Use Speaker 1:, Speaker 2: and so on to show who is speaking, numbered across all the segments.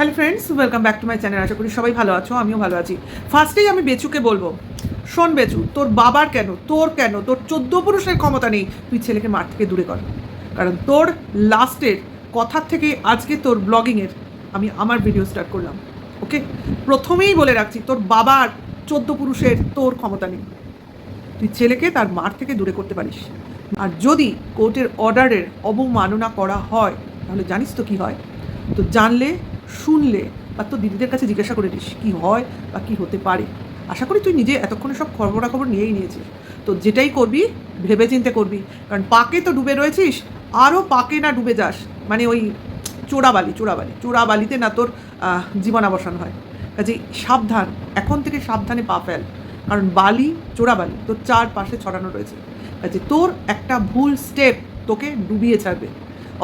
Speaker 1: Hello friends welcome back to my channel আশা করি সবাই ভালো আছো, আমিও ভালো আছি। ফার্স্টেই আমি বেচুকে বলব। শোন বেচু, তোর বাবার কেন, তোর কেন, তোর চোদ্দ পুরুষের ক্ষমতা নেই, তুই ছেলেকে মাঠ থেকে দূরে কর। কারণ তোর লাস্টের কথার থেকে আজকে তোর ব্লগিংয়ের আমি আমার ভিডিও স্টার্ট করলাম। ওকে প্রথমেই বলে রাখছি, তোর বাবার চোদ্দ পুরুষের তোর ক্ষমতা নেই। তুই ছেলেকে তার মাঠ থেকে দূরে করতে পারিস। আর যদি কোর্টের অর্ডারের অবমাননা করা হয়, তাহলে জানিস তো কী হয়? তো জানলে, শুনলে বা তো দিদিদের কাছে জিজ্ঞাসা করে নিস, কী হয় বা কী হতে পারে। আশা করি তুই নিজে এতক্ষণে সব খবরাখবর নিয়েই নিয়েছিস। তো যেটাই করবি ভেবে চিন্তে করবি। কারণ পাকে তো ডুবে রয়েছিস, আরও পাকে না ডুবে যাস। মানে ওই চোরাবালি চোরাবালি, চোরাবালিতে না তোর জীবনাবসান হয়। কাজে সাবধান, এখন থেকে সাবধানে পা ফেল। কারণ বালি, চোরাবালি তোর চারপাশে ছড়ানো রয়েছে। কাজে তোর একটা ভুল স্টেপ তোকে ডুবিয়ে ছাড়বে।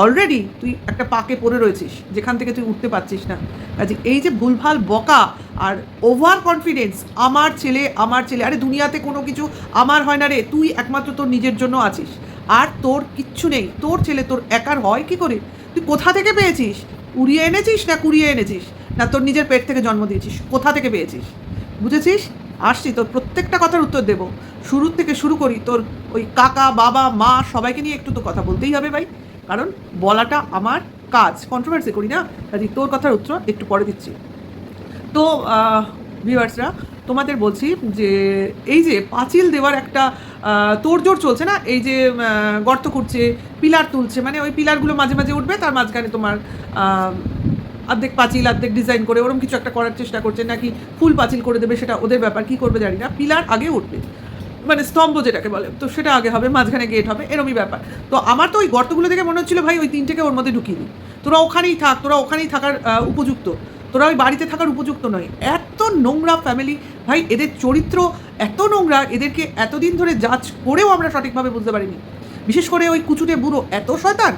Speaker 1: অলরেডি তুই একটা পাকে পড়ে রয়েছিস, যেখান থেকে তুই উঠতে পারছিস না। কাজে এই যে ভুলভাল বকা আর ওভার কনফিডেন্স আমার ছেলে আমার ছেলে, আরে দুনিয়াতে কোনো কিছু আমার হয় না রে, তুই একমাত্র তোর নিজের জন্য আছিস। আর তোর কিচ্ছু নেই, তোর ছেলে তোর একার হয় কি করে? তুই কোথা থেকে পেয়েছিস? উড়িয়ে এনেছিস না কুড়িয়ে এনেছিস? না তোর নিজের পেট থেকে জন্ম দিয়েছিস? কোথা থেকে পেয়েছিস? বুঝেছিস? আসছি, তোর প্রত্যেকটা কথার উত্তর দেব। শুরুর থেকে শুরু করি, তোর ওই কাকা, বাবা, মা সবাইকে নিয়ে একটু তো কথা বলতেই হবে ভাই। কারণ বলাটা আমার কাজ। কন্ট্রোভার্সি করি না কাজে তোর কথার উত্তর একটু পরে দিচ্ছি। তো ভিউয়ার্সরা তোমাদের বলছি যে, এই যে পাঁচিল দেওয়ার একটা তোড়জোড় চলছে না? এই যে গর্ত করছে পিলার তুলছে মানে ওই পিলারগুলো মাঝে মাঝে উঠবে, তার মাঝখানে তোমার অর্ধেক পাঁচিল, অর্ধেক ডিজাইন করে ওরকম কিছু একটা করার চেষ্টা করছে, নাকি ফুল পাঁচিল করে দেবে সেটা ওদের ব্যাপার, কি করবে জানি না। পিলার আগে উঠবে। মানে স্তম্ভ যেটাকে বলে, তো সেটা আগে হবে, মাঝখানে গেট হবে, এরমই ব্যাপার। তো আমার তো ওই গর্তগুলো দেখে মনে হচ্ছিল, ভাই, ওই তিনটেকে ওর মধ্যে ঢুকিয়ে দিই। তোরা ওখানেই থাক, তোরা ওখানেই থাকার উপযুক্ত। তোরা ওই বাড়িতে থাকার উপযুক্ত নয়। এত নোংরা ফ্যামিলি ভাই, এদের চরিত্র এত নোংরা, এদেরকে এতদিন ধরে জাজ করেও আমরা সঠিকভাবে বুঝতে পারিনি। বিশেষ করে ওই কুচুটে বুড়ো, এত শয়তান!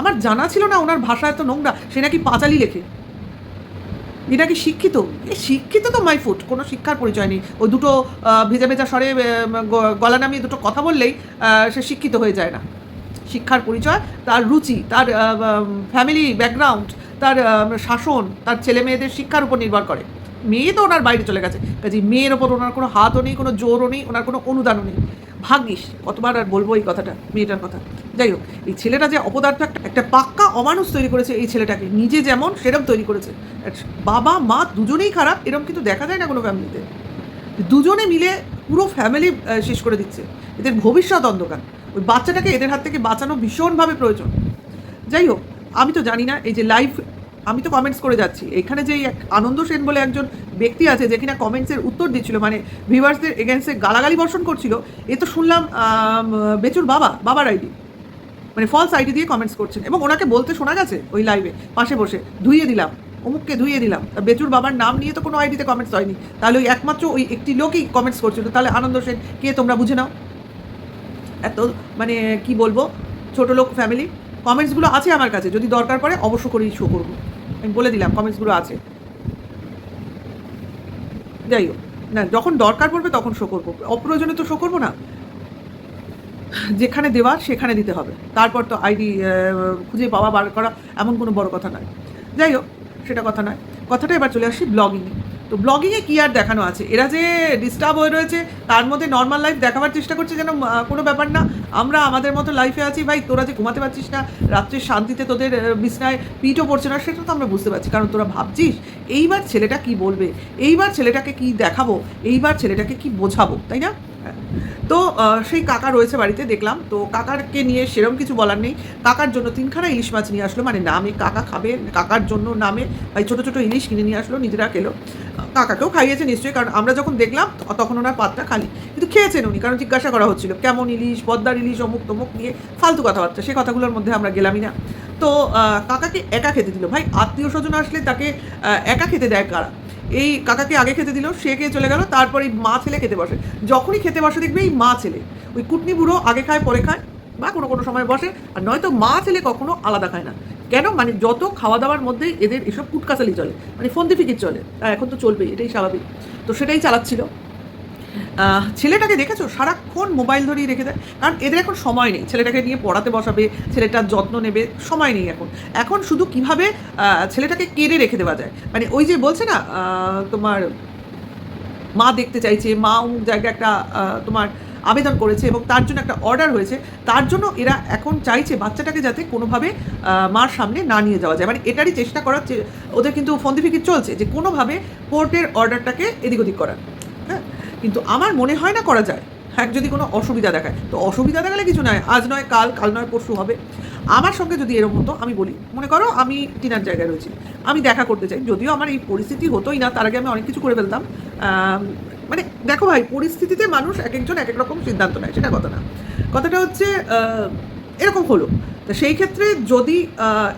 Speaker 1: আমার জানা ছিল না ওনার ভাষা এত নোংরা, সে নাকি পাঁচালি লেখে। এটা কি শিক্ষিত? এ শিক্ষিত তো মাই ফুট কোনো শিক্ষার পরিচয় নেই। ওই দুটো ভেজা ভেজা স্বরে গলা নামিয়ে দুটো কথা বললেই সে শিক্ষিত হয়ে যায় না। শিক্ষার পরিচয়, তার রুচি, তার ফ্যামিলি ব্যাকগ্রাউন্ড তার শাসন, তার ছেলে মেয়েদের শিক্ষার উপর নির্ভর করে। মেয়ে তো ওনার বাইরে চলে গেছে। কাজে মেয়ের ওপর ওনার কোনো হাতও নেই, কোনো জোরও নেই, ওনার কোনো অনুদানও নেই। ভাগ্যিস, কতবার আর বলব এই কথাটা, মেয়েটার কথা। যাই হোক, এই ছেলেটা যে অপদার্থ একটা একটা পাক্কা অমানুষ তৈরি করেছে এই ছেলেটাকে, নিজে যেমন সেরকম তৈরি করেছে। বাবা, মা দুজনেই খারাপ এরকম কিন্তু দেখা যায় না কোনো ফ্যামিলিতে। দুজনে মিলে পুরো ফ্যামিলি শেষ করে দিচ্ছে। এদের ভবিষ্যৎ অন্ধকার। ওই বাচ্চাটাকে এদের হাত থেকে বাঁচানো ভীষণভাবে প্রয়োজন। যাই হোক, আমি তো জানি না, এই যে লাইভ আমি তো কমেন্টস করে যাচ্ছি। এখানে যে এক আনন্দ সেন বলে একজন ব্যক্তি আছে যে কিনা কমেন্টসের উত্তর দিচ্ছিল মানে ভিউয়ার্সদের এগেনস্টে গালাগালি বর্ষণ করছিল, এ তো শুনলাম বেচুর বাবা, বাবার আইডি মানে ফলস আইডি দিয়ে কমেন্টস করছেন। এবং ওনাকে বলতে শোনা গেছে ওই লাইভে পাশে বসে, ধুইয়ে দিলাম, অমুককে ধুইয়ে দিলাম। বেচুর বাবার নাম নিয়ে তো কোনো আইডিতে কমেন্টস হয়নি। তাহলে ওই একমাত্র ওই একটি লোকই কমেন্টস করছিল। তাহলে আনন্দ সেন, কে তোমরা বুঝে নাও? এত মানে কি বলব? ছোট লোক ফ্যামিলি কমেন্টসগুলো আছে আমার কাছে, যদি দরকার পড়ে অবশ্য করেই শো করব। আমি বলে দিলাম কমেন্টসগুলো আছে। যাই হোক, না, যখন দরকার পড়বে তখন শো করব। অপ্রয়োজনে তো শো করব না। যেখানে দেওয়ার সেখানে দিতে হবে। তারপর তো আইডি খুঁজে পাওয়া, বার করা এমন কোনো বড় কথা নয়। যাই হোক, সেটা কথা নয়। কথাটা এবার চলে আসি ব্লগিংয়ে। তো ব্লগিংয়ে কী আর দেখানো আছে? এরা যে ডিস্টার্ব হয়ে রয়েছে, তার মধ্যে নর্মাল লাইফ দেখাবার চেষ্টা করছে যেন কোনো ব্যাপার না। আমরা আমাদের মতো লাইফে আছি, ভাই, তোরা যে ঘুমাতে পারছিস না, রাত্রে শান্তিতে তোদের বিছনায় পিঠও পড়ছে না, সেটা তো আমরা বুঝতে পারছি। কারণ তোরা ভাবছিস, এইবার ছেলেটা কি বলবে? এইবার ছেলেটাকে কি দেখাবো? এইবার ছেলেটাকে কি বোঝাবো? তাই না। তো সেই কাকা রয়েছে বাড়িতে, দেখলাম। তো কাকারকে নিয়ে সেরকম কিছু বলার নেই। কাকার জন্য তিনখানা ইলিশ মাছ নিয়ে আসলো। মানে নামে কাকা খাবে, কাকার জন্য নামে ভাই ছোটো ছোটো ইলিশ কিনে নিয়ে আসলো, নিজেরা খেলো। কাকাকেও খাইয়েছে নিশ্চয়ই, কারণ আমরা যখন দেখলাম, তখন ওনার পাতটা খালি। কিন্তু খেয়েছেন উনি, কারণ জিজ্ঞাসা করা হচ্ছিল, কেমন ইলিশ, পদ্মার ইলিশ, অমুক তমুক নিয়ে ফালতু কথাবার্তা। সেই কথাগুলোর মধ্যে আমরা গেলামই না। তো কাকাকে একা খেতে দিল। ভাই আত্মীয় স্বজন আসলে তাকে একা খেতে দেয় কারা? এই কাকাকে আগে খেতে দিল, সে খেয়ে চলে গেল, তারপর এই মা ছেলে খেতে বসে। যখনই খেতে বসে দেখবে এই মা ছেলে। ওই কুটনি বুড়ো আগে খায়, পরে খায়, বা কোনো কোনো সময় বসে, আর নয়তো মা ছেলে কখনো আলাদা খায় না। কেন? মানে যত খাওয়া দাওয়ার মধ্যে এদের এসব কুটকাচালি চলে মানে ফোন ফিকির চলে, তা এখন তো চলবেই, এটাই স্বাভাবিক। তো সেটাই চালাচ্ছিল। ছেলেটাকে দেখেছ? সারাক্ষণ মোবাইল ধরেই রেখে দেয়। কারণ এদের এখন সময় নেই। ছেলেটাকে নিয়ে পড়াতে বসাবে, ছেলেটার যত্ন নেবে, সময় নেই এখন। এখন শুধু কীভাবে ছেলেটাকে কেড়ে রেখে দেওয়া যায়? মানে ওই যে বলছে না তোমার মা দেখতে চাইছে, মা অমুক জায়গায় একটা তোমার আবেদন করেছে এবং তার জন্য একটা অর্ডার হয়েছে। তার জন্য এরা এখন চাইছে বাচ্চাটাকে যাতে কোনোভাবে মার সামনে না নিয়ে যাওয়া যায়। মানে এটারই চেষ্টা করার ওদের কিন্তু ফন্দি ফিকির চলছে যে কোনোভাবে কোর্টের অর্ডারটাকে এদিক ওদিক করার। কিন্তু আমার মনে হয় না করা যায়। হ্যাঁ যদি কোনো অসুবিধা দেখায়। তো অসুবিধা দেখালে কিছু নয়। আজ নয়, কাল কাল নয়, পরশু হবে। আমার সঙ্গে যদি এরকম হতো, আমি বলি, মনে করো আমি টিনার জায়গায় রয়েছি। আমি দেখা করতে চাই। যদিও আমার এই পরিস্থিতি হতোই না, তার আগে আমি অনেক কিছু করে ফেলতাম। মানে দেখো ভাই, পরিস্থিতিতে মানুষ এক একজন এক এক রকম সিদ্ধান্ত নেয়, সেটা কথা না। কথাটা হচ্ছে এরকম হলো। তো সেই ক্ষেত্রে যদি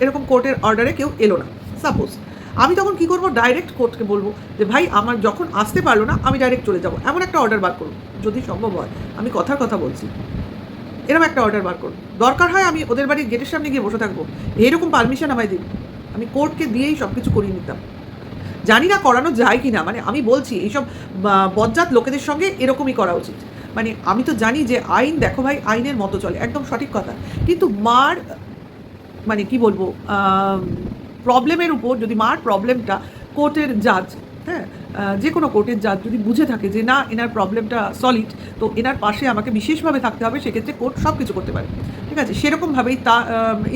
Speaker 1: এরকম কোর্টের অর্ডারে কেউ এলো না। সাপোজ আমি তখন কি করব? ডাইরেক্ট কোর্টকে বলব যে, ভাই, আমার যখন আসতে পারল না, আমি ডাইরেক্ট চলে যাব। এমন একটা অর্ডার বার করুন। যদি সম্ভব হয়, আমি কথার কথা বলছি। এরকম একটা অর্ডার বার করুন। দরকার হয় আমি ওদের বাড়ির গেটের সামনে গিয়ে বসে থাকব। এইরকম পারমিশন আমায় দিন। আমি কোর্টকে দিয়েই সব কিছু করিয়ে নিতাম। জানি না করানো যায় কি না মানে আমি বলছি, এইসব বজ্জাত লোকেদের সঙ্গে এরকমই করা উচিত। মানে আমি তো জানি যে, আইন দেখো ভাই, আইনের মতো চলে। একদম সঠিক কথা। কিন্তু মার মানে কি বলব প্রবলেমের উপর যদি মার প্রবলেমটা কোর্টের জাজ হ্যাঁ যে কোনো কোর্টের জাজ যদি বুঝে থাকে যে না, এনার প্রবলেমটা সলিড তো এনার পাশে আমাকে বিশেষভাবে থাকতে হবে, সেক্ষেত্রে কোর্ট সব কিছু করতে পারে। ঠিক আছে? সেরকমভাবেই তা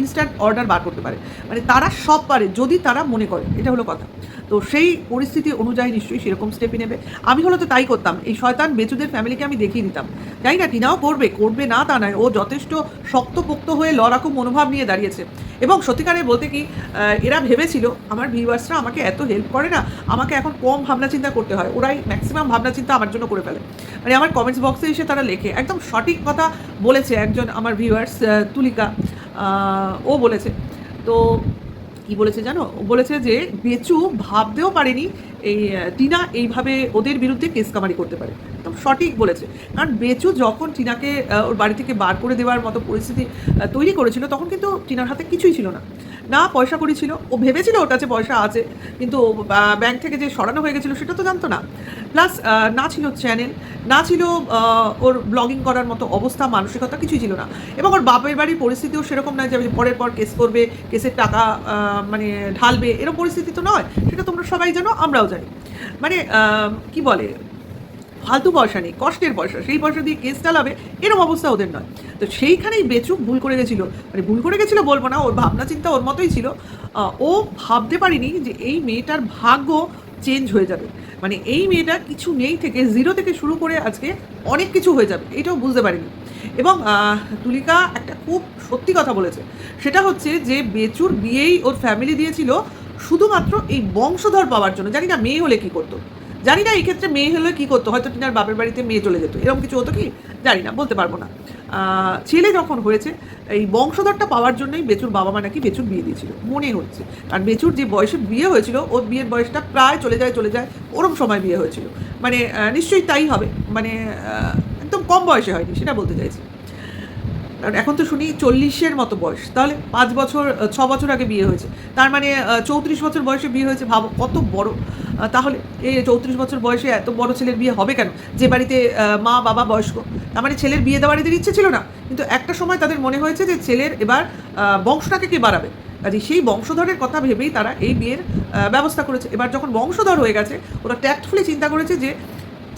Speaker 1: ইনস্ট্যান্ট অর্ডার বার করতে পারে। মানে তারা সব পারে, যদি তারা মনে করে। এটা হলো কথা। তো সেই পরিস্থিতি অনুযায়ী নিশ্চয়ই সেরকম স্টেপই নেবে। আমি হলো তো তাই করতাম। এই শয়তান বেচুদের ফ্যামিলিকে আমি দেখিয়ে দিতাম। তাই না, টিনাও করবে করবে না তা নয়। ও যথেষ্ট শক্তপোক্ত হয়ে লড়াকু মনোভাব নিয়ে দাঁড়িয়েছে। এবং সত্যিকারে বলতে কি এরা ভেবেছিল, আমার ভিউয়ার্সরা আমাকে এত হেল্প করে না, আমাকে এখন কম ভাবনা চিন্তা করতে হয়। ওরাই ম্যাক্সিমাম ভাবনা চিন্তা আমার জন্য করে ফেলে। মানে আমার কমেন্টস বক্সে এসে তারা লেখে। একদম সঠিক কথা বলেছে একজন আমার ভিউয়ার্স তুলিকা ও বলেছে। তো কি বলেছে জানো? বলেছে যে বেচু ভাবতেও পারেনি এই টিনা এইভাবে ওদের বিরুদ্ধে কেস কামারি করতে পারে। একদম সঠিক বলেছে। কারণ বেচু যখন টিনাকে ওর বাড়ি থেকে বার করে দেওয়ার মতো পরিস্থিতি তৈরি করেছিল, তখন কিন্তু টিনার হাতে কিছুই ছিল না। না, পয়সা করি ছিল ও ভেবেছিল ওর কাছে পয়সা আছে, কিন্তু ব্যাংক থেকে যে সরানো হয়ে গেছিল সেটা তো জানতো না। প্লাস না ছিল চ্যানেল না ছিল ওর ব্লগিং করার মতো অবস্থা, মানসিকতা কিছুই ছিল না। এবং ওর বাপের বাড়ির পরিস্থিতিও সেরকম নয় যে পরের পর কেস করবে কেসের টাকা মানে ঢালবে এরকম পরিস্থিতি তো নয়। সেটা তোমরা সবাই জানো, আমরাও জানি। মানে কি বলে? ফালতু পয়সা নেই, কষ্টের পয়সা, সেই পয়সা দিয়ে কেস চালাবে এরকম অবস্থা ওদের নয়। তো সেইখানেই বেচুক ভুল করে গেছিল। মানে ভুল করে গেছিল বলব না, ওর ভাবনা চিন্তা ওর মতোই ছিল। ও ভাবতে পারিনি যে এই মেয়েটার ভাগ্য চেঞ্জ হয়ে যাবে। মানে এই মেয়েটা কিছু নেই থেকে জিরো থেকে শুরু করে আজকে অনেক কিছু হয়ে যাবে, এটাও বুঝতে পারিনি। এবং তুলিকা একটা খুব সত্যি কথা বলেছে। সেটা হচ্ছে যে বেচুর বিয়েই ওর ফ্যামিলি দিয়েছিল শুধুমাত্র এই বংশধর পাওয়ার জন্য। জানি না মেয়ে হলে কি করতো। জানি না এই ক্ষেত্রে মেয়ে হলে কি করতো? হয়তো টিনার বাপের বাড়িতে মেয়ে চলে যেত। এরকম কিছু হতো কি? জানি না, বলতে পারব না। ছেলে যখন হয়েছে, এই বংশধরটা পাওয়ার জন্যই বেচুর বাবা মা নাকি বেচুর বিয়ে দিয়েছিল। মনে হচ্ছে। আর বেচুর যে বয়সে বিয়ে হয়েছিল, ওর বিয়ের বয়সটা প্রায় চলে যায় চলে যায়, ওরম সময় বিয়ে হয়েছিল। মানে নিশ্চয়ই তাই হবে। মানে একদম কম বয়সে হয়নি, সেটা বলতে চাইছি। কারণ এখন তো শুনি চল্লিশের মতো বয়স। তাহলে পাঁচ বছর ছ বছর আগে বিয়ে হয়েছে। তার মানে চৌত্রিশ বছর বয়সে বিয়ে হয়েছে, ভাবো কত বড়। তাহলে এই চৌত্রিশ বছর বয়সে এত বড় ছেলের বিয়ে হবে কেন? যে বাড়িতে মা, বাবা বয়স্ক, তার মানে ছেলের বিয়ে দেওয়ার এদের ইচ্ছে ছিল না। কিন্তু একটা সময় তাদের মনে হয়েছে যে ছেলের এবার বংশটাকে কে বাড়াবে? কাজে সেই বংশধরের কথা ভেবেই তারা এই বিয়ের ব্যবস্থা করেছে। এবার যখন বংশধর হয়ে গেছে, ওরা ট্যাক্টফুলি চিন্তা করেছে যে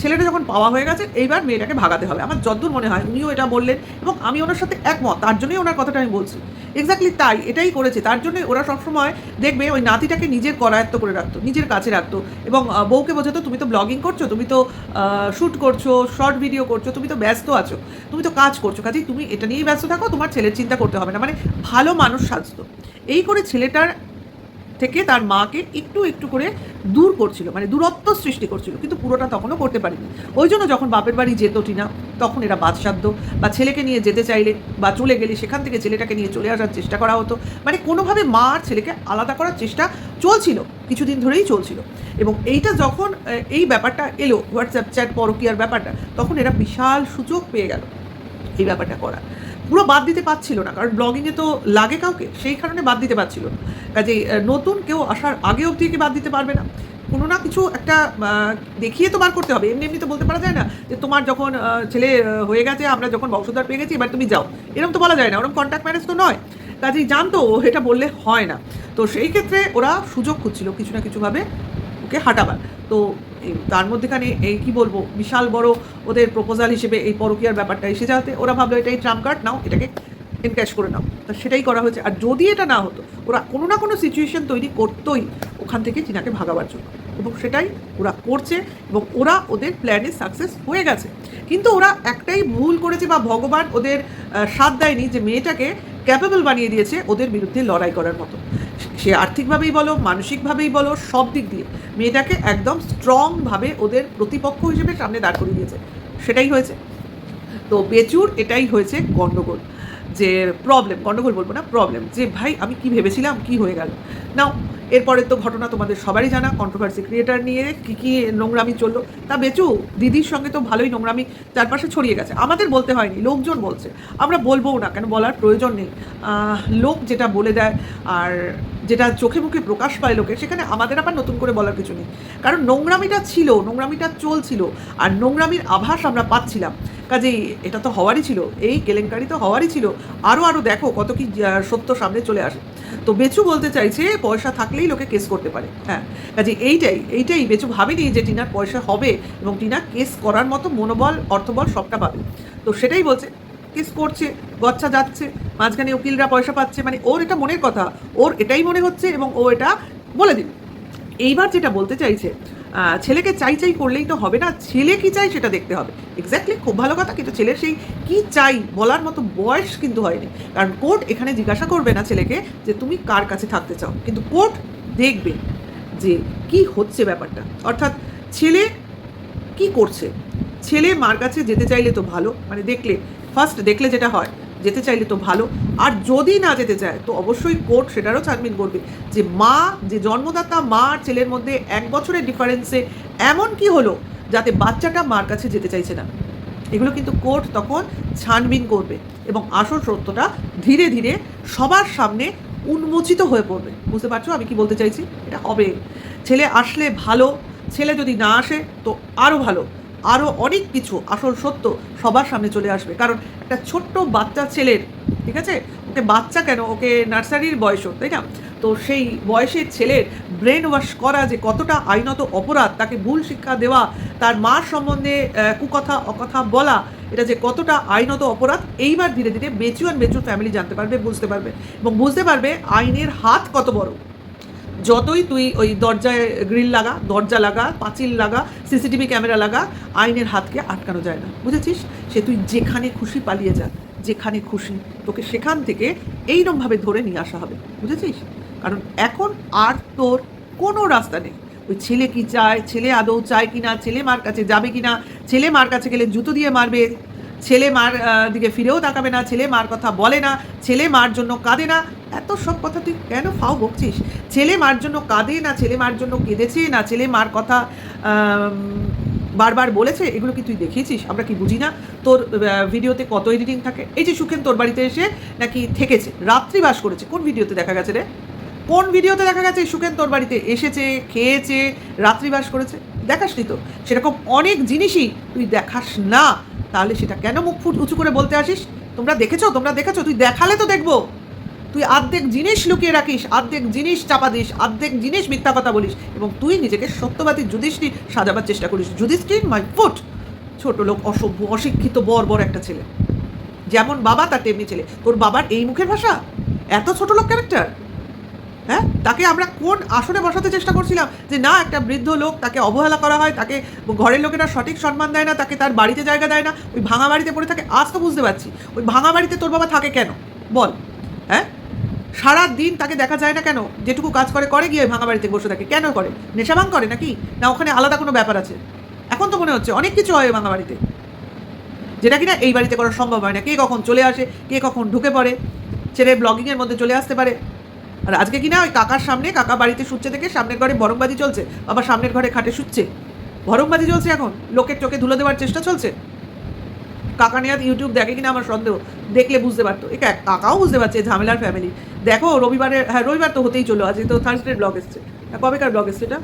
Speaker 1: ছেলেটা যখন পাওয়া হয়ে গেছে, এইবার মেয়েটাকে ভাগাতে হবে। আমার যদ্দূর মনে হয় উনিও এটা বললেন এবং আমি ওনার সাথে একমত, তার জন্যই ওনার কথাটা আমি বলছি। এক্স্যাক্টলি তাই, এটাই করেছে। তার জন্য ওরা সবসময় দেখবে ওই নাতিটাকে নিজের করায়ত্ত করে রাখতো, নিজের কাছে রাখতো। এবং বউকে বোঝাতো, তুমি তো ব্লগিং করছ, তুমি তো শ্যুট করছ শর্ট ভিডিও করছ, তুমি তো ব্যস্ত আছো, তুমি তো কাজ করছ। কাজেই তুমি এটা নিয়েই ব্যস্ত থাকো, তোমার ছেলের চিন্তা করতে হবে না। মানে ভালো মানুষ সাজতো। এই করে ছেলেটার থেকে তার মাকে একটু একটু করে দূর করছিল মানে দূরত্ব সৃষ্টি করছিল, কিন্তু পুরোটা তখনও করতে পারিনি। ওই জন্য যখন বাপের বাড়ি যেত টিনা, তখন এরা বাদসাধ্য বা ছেলেকে নিয়ে যেতে চাইলে বা চলে গেলে সেখান থেকে ছেলেটাকে নিয়ে চলে আসার চেষ্টা করা হতো। মানে কোনোভাবে মা আর ছেলেকে আলাদা করার চেষ্টা চলছিল, কিছুদিন ধরেই চলছিল। এবং এইটা যখন এই ব্যাপারটা এলো, হোয়াটসঅ্যাপ চ্যাট পরকিয়ার ব্যাপারটা, তখন এরা বিশাল সুযোগ পেয়ে গেল এই ব্যাপারটা করা পুরো বাদ দিতে পারছিল না, কারণ ব্লগিংয়ে তো লাগে কাউকে, সেই কারণে বাদ দিতে পারছিল না। কাজেই নতুন কেউ আসার আগে অবধি কি বাদ দিতে পারবে না? কোনো না কিছু একটা দেখিয়ে তো বার করতে হবে। এমনি এমনি তো বলতে পারা যায় না যে তোমার যখন ছেলে হয়ে গেছে, আমরা যখন বংশধর পেয়ে গেছি, এবার তুমি যাও। এরকম তো বলা যায় না ওরকম কন্ট্যাক্ট ম্যারেজ তো নয়। কাজেই জানতো এটা বললে হয় না। তো সেই ক্ষেত্রে ওরা সুযোগ খুঁজছিল কিছু না কিছুভাবে ওকে হাঁটাবার। তো তার মধ্যেখানে এই কি বলব, বিশাল বড় ওদের প্রপোজাল হিসেবে এই পরকীয়ার ব্যাপারটা এসে যাতে ওরা ভাবলো এটাই ট্রাম্প কার্ড নাও এটাকে এনক্যাশ করে নাও। তা সেটাই করা হয়েছে। আর যদি এটা না হতো, ওরা কোনো না কোনো সিচুয়েশন তৈরি করতোই ওখান থেকে চীনাকে ভাগাবার জন্য। এবং সেটাই ওরা করছে এবং ওরা ওদের প্ল্যানে সাকসেস হয়ে গেছে। কিন্তু ওরা একটাই ভুল করেছে বা ভগবান ওদের সাথ দেয়নি যে মেয়েটাকে ক্যাপেবল বানিয়ে দিয়েছে ওদের বিরুদ্ধে লড়াই করার মতো। সে আর্থিকভাবেই বলো, মানসিকভাবেই বলো, সব দিক দিয়ে মেয়েটাকে একদম স্ট্রংভাবে ওদের প্রতিপক্ষ হিসেবে সামনে দাঁড় করিয়ে দিয়েছে। সেটাই হয়েছে। তো বেচুর এটাই হয়েছে গণ্ডগোল যে প্রবলেম গণ্ডগোল বলব না প্রবলেম যে ভাই আমি কি ভেবেছিলাম, কি হয়ে গেল। নাও এরপরে তো ঘটনা তোমাদের সবারই জানা কন্ট্রোভার্সি ক্রিয়েটার নিয়ে কী কী নোংরামি চলল। তা বেচু, দিদির সঙ্গে তো ভালোই নোংরামি চারপাশে ছড়িয়ে গেছে। আমাদের বলতে হয়নি, লোকজন বলছে। আমরা বলবোও না কেন, বলার প্রয়োজন নেই। লোক যেটা বলে দেয় আর যেটা চোখে মুখে প্রকাশ পায় লোকে সেখানে আমাদের আবার নতুন করে বলার কিছু নেই। কারণ নোংরামিটা ছিল, নোংরামিটা চলছিল, আর নোংরামির আভাস আমরা পাচ্ছিলাম। কাজেই এটা তো হওয়ারই ছিল, এই কেলেঙ্কারি তো হওয়ারই ছিল। আরও আরও দেখো কত কি সত্য সামনে চলে আসে। তো বেচু বলতে চাইছে, পয়সা থাকলেই লোকে কেস করতে পারে। হ্যাঁ কাজে এইটাই এইটাই বেচু ভাবেনি যে টিনার পয়সা হবে এবং টিনা কেস করার মতো মনোবল, অর্থবল সবটা পাবে। তো সেটাই বলছে কেস করছে, গচ্ছা যাচ্ছে, মাঝখানে উকিলরা পয়সা পাচ্ছে মানে ওর এটা মনের কথা, ওর এটাই মনে হচ্ছে এবং ও এটা বলে দিল। এইবার যেটা বলতে চাইছে ছেলেকে চাই চাই করলেই তো হবে না। ছেলে কি চাই সেটা দেখতে হবে। এক্স্যাক্টলি খুব ভালো কথা, কিন্তু ছেলের সেই কি চাই বলার মতো বয়স কিন্তু হয়নি। কারণ কোর্ট এখানে জিজ্ঞাসা করবে না ছেলেকে যে তুমি কার কাছে থাকতে চাও। কিন্তু কোর্ট দেখবে যে কি হচ্ছে ব্যাপারটা। অর্থাৎ ছেলে কি করছে? ছেলে মার কাছে যেতে চাইলে তো ভালো। মানে দেখলে ফার্স্ট দেখলে যেটা হয় যেতে চাইলে তো ভালো। আর যদি না যেতে চায়, তো অবশ্যই কোর্ট সেটারও ছাড়বিন করবে। যে মা, যে জন্মদাতা মা আর ছেলের মধ্যে এক বছরের ডিফারেন্সে এমন কি হলো যাতে বাচ্চাটা মার কাছে যেতে চাইছে না? এগুলো কিন্তু কোর্ট তখন ছানবিন করবে এবং আসল সত্যটা ধীরে ধীরে সবার সামনে উন্মোচিত হয়ে পড়বে। বুঝতে পারছ আমি কি বলতে চাইছি? এটা হবে। ছেলে আসলে ভালো, ছেলে যদি না আসে তো আরও ভালো। আরও অনেক কিছু আসল সত্য সবার সামনে চলে আসবে। কারণ একটা ছোট্ট বাচ্চা ছেলের ঠিক আছে? ওকে বাচ্চা কেন? ওকে নার্সারির বয়স ওর, তাই না? তো সেই বয়সের ছেলের ব্রেন ওয়াশ করা যে কতটা আইনত অপরাধ তাকে ভুল শিক্ষা দেওয়া তার মার সম্বন্ধে কুকথা অকথা বলা এটা যে কতটা আইনত অপরাধ এইবার ধীরে ধীরে অ্যান্ড বেচুর ফ্যামিলি জানতে পারবে বুঝতে পারবে। এবং বুঝতে পারবে আইনের হাত কত বড়। যতই তুই ওই দরজায় গ্রিল লাগা, দরজা লাগা, পাঁচিল লাগা, সিসিটিভি ক্যামেরা লাগা, আইনের হাতকে আটকানো যায় না। বুঝেছিস? সে তুই যেখানে খুশি পালিয়ে যা, যেখানে খুশি। তোকে সেখান থেকে এইরমভাবে ধরে নিয়ে আসা হবে। বুঝেছিস? কারণ এখন আর তোর কোনো রাস্তা নেই। ওই ছেলে কি চায়, ছেলে আদৌ চায় কি না, ছেলে মার কাছে যাবে কি না, ছেলে মার কাছে গেলে জুতো দিয়ে মারবে, ছেলে মার দিকে ফিরেও তাকাবে না, ছেলে মার কথা বলে না, ছেলে মার জন্য কাঁদে না। এত সব কথা তুই কেন ফাও বকছিস? ছেলে মার জন্য কাঁদে না, ছেলে মার জন্য কেঁদেছে না, ছেলে মার কথা বারবার বলেছে, এগুলো কি তুই দেখিয়েছিস? আমরা কি বুঝি না? তোর ভিডিওতে কত এডিটিং থাকে? এই যে সুখেন, তোর বাড়িতে এসে নাকি থেকেছে রাত্রিবাস করেছে। কোন ভিডিওতে দেখা গেছে রে? কোন ভিডিওতে দেখা গেছে সুখেন, তোর বাড়িতে এসেছে, খেয়েছে রাত্রিবাস করেছে? দেখাসনি তো। সেরকম অনেক জিনিসই তুই দেখাস না। তাহলে সেটা কেন মুখ ফুট উঁচু করে বলতে আসিস? তোমরা দেখেছ তোমরা দেখেছ, তুই দেখালে তো দেখব। তুই আর্ধেক জিনিস লুকিয়ে রাখিস, আর্ধেক জিনিস চাপা দিস, আর্ধেক জিনিস মিথ্যা কথা বলিস এবং তুই নিজেকে সত্যবাদী যুধিষ্ঠি সাজাবার চেষ্টা করিস। যুধিষ্ঠির মাই ফুট ছোট লোক, অসভ্য, অশিক্ষিত বর বর একটা ছেলে। যেমন বাবা, তার তেমনি ছেলে। তোর বাবার এই মুখের ভাষা? এত ছোট লোক ক্যারেক্টার হ্যাঁ? তাকে আমরা কোন আসনে বসাতে চেষ্টা করছিলাম? যে না, একটা বৃদ্ধ লোক তাকে অবহেলা করা হয়, তাকে ঘরের লোকেরা সঠিক সম্মান দেয় না, তাকে তার বাড়িতে জায়গা দেয় না, ওই ভাঙা বাড়িতে পড়ে থাকে, আজ তো বুঝতে পারছি। ওই ভাঙা বাড়িতে তোর বাবা থাকে কেন? বল। হ্যাঁ? সারা দিন তাকে দেখা যায় না কেন? যেটুকু কাজ করে করে গিয়ে ভাঙা বাড়িতে বসে থাকে। কেন করে? নেশা ভাঙ করে নাকি? না ওখানে আলাদা কোনো ব্যাপার আছে? এখন তো মনে হচ্ছে অনেক কিছু হয় ভাঙা বাড়িতে। যেটা কিনা এই বাড়িতে করা সম্ভব হয় না। কে কখন চলে আসে, কে কখন ঢুকে পড়ে, ছেলে ব্লগিংয়ের মধ্যে চলে আসতে পারে। আর আজকে কিনা ওই কাকার সামনে, কাকা বাড়িতে শুচ্ছে থেকে সামনের ঘরে বরংবাজি চলছে আবার সামনের ঘরে খাটে শুচ্ছে। বরংবাজি চলছে এখন? লোকের চোখে ধুলো দেওয়ার চেষ্টা চলছে? কাকা নিয়াত ইউটিউব দেখে কিনা আমার সন্দেহ? দেখলে বুঝতে পারতো। এ কা- কাকাও বুঝতে পারছে, ঝামেলার ফ্যামিলি দেখো, রবিবারে হ্যাঁ রবিবার তো হতেই চলো আজকে তো থার্সডে ব্লগ এসছে। কবেকার ব্লগ এসছে এটা?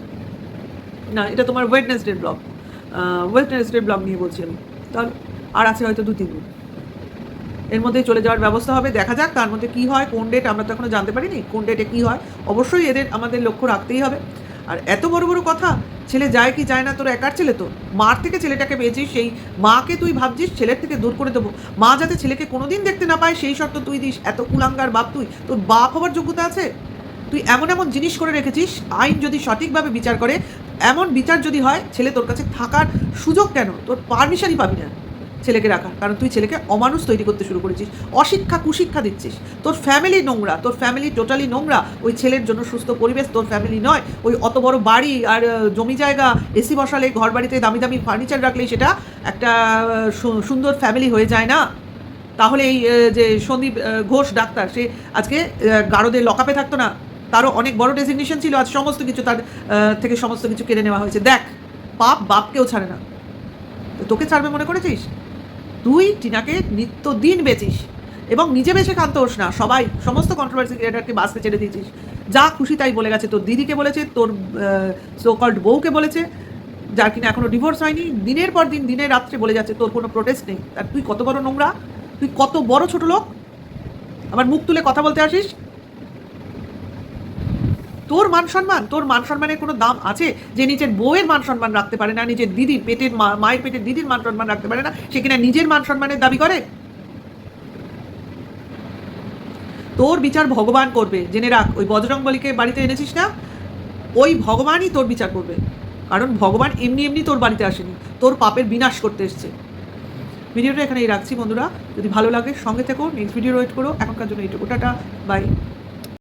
Speaker 1: না, এটা তোমার ওয়েডনেসডে ব্লগ ওয়েডনেসডে ব্লগ নিয়ে বলছি আমি। তাহলে, আর আছে হয়তো দু, তিন দিন। এর মধ্যে চলে যাওয়ার ব্যবস্থা হবে, দেখা যাক তার মধ্যে কী হয়, কোন ডেট আমরা তো এখনও জানতে পারিনি, কোন ডেটে কী হয়। অবশ্যই এদের আমাদের লক্ষ্য রাখতেই হবে। আর এত বড় বড় কথা ছেলে যায় কি যায় না, তোর একার ছেলে তো। মার থেকে ছেলেটাকে পেয়েছিস, সেই মাকে তুই ভাবছিস ছেলের থেকে দূর করে দেবো। মা যাতে ছেলেকে কোনোদিন দেখতে না পায়, সেই শর্ত তুই দিস। এত কুলাঙ্গার বাপ তুই। তোর বাপ হবার যোগ্যতা আছে? তুই এমন এমন জিনিস করে রেখেছিস, আইন যদি সঠিকভাবে বিচার করে, এমন বিচার যদি হয়, ছেলে তোর কাছে থাকার সুযোগ কেন? তোর পারমিশনই পাবি না। ছেলেকে রাখা। কারণ তুই ছেলেকে অমানুষ তৈরি করতে শুরু করেছিস অশিক্ষা কুশিক্ষা দিচ্ছিস। তোর ফ্যামিলি নোংরা তোর ফ্যামিলি টোটালি নোংরা। ওই ছেলের জন্য সুস্থ পরিবেশ তোর ফ্যামিলি নয়। ওই অত বড় বাড়ি আর জমি জায়গা এসি বসালে ঘর বাড়িতে দামি দামি ফার্নিচার রাখলেই সেটা একটা সুন্দর ফ্যামিলি হয়ে যায় না। তাহলে এই যে সন্দীপ ঘোষ ডাক্তার সে আজকে আহ, গারদে লকআপে থাকতো না। তারও অনেক বড় ডেসিগনেশন ছিল। আজ সমস্ত কিছু তার থেকে সমস্ত কিছু কেড়ে নেওয়া হয়েছে। দেখ পাপ বাপকেও ছাড়ে না। তোকে ছাড়বে মনে করেছিস? তুই টিনাকে নিত্যদিন বেচিস। এবং নিজে বেঁচে কান্ত হোস না। সবাই, সমস্ত কন্ট্রোভার্সি ক্রিয়েটারকে বাঁচতে ছেড়ে দিয়েছিস। যা খুশি তাই বলে গেছে। তোর দিদিকে বলেছে, তোর সোকল্ড বউকে বলেছে, যার কিনা এখনও ডিভোর্স হয়নি। দিনের পর দিন, দিনের রাত্রে বলে যাচ্ছে, তোর কোনো প্রোটেস্ট নেই। আর তুই কত বড় নোংরা? তুই কত বড় ছোট লোক? আমার মুখ তুলে কথা বলতে আসিস? তোর মান সম্মান, তোর মান সম্মানের কোনো দাম আছে যে নিজের বউয়ের মান সম্মান রাখতে পারে না, নিজের দিদির পেটের মায়ের পেটের দিদির মান সম্মান রাখতে পারে না, সে কিনা নিজের মান সম্মানের দাবি করে? তোর বিচার ভগবান করবে। জেনে রাখ, ওই বজরং বলিকে বাড়িতে এনেছিস না? ওই ভগবানই তোর বিচার করবে। কারণ ভগবান এমনি এমনি তোর বাড়িতে আসেনি। তোর পাপের বিনাশ করতে এসছে। ভিডিওটা এখানেই রাখছি বন্ধুরা। যদি ভালো লাগে, সঙ্গে থেকো নেক্সট ভিডিও ওয়েট করো। এখনকার জন্য এইটুকু। Tata bye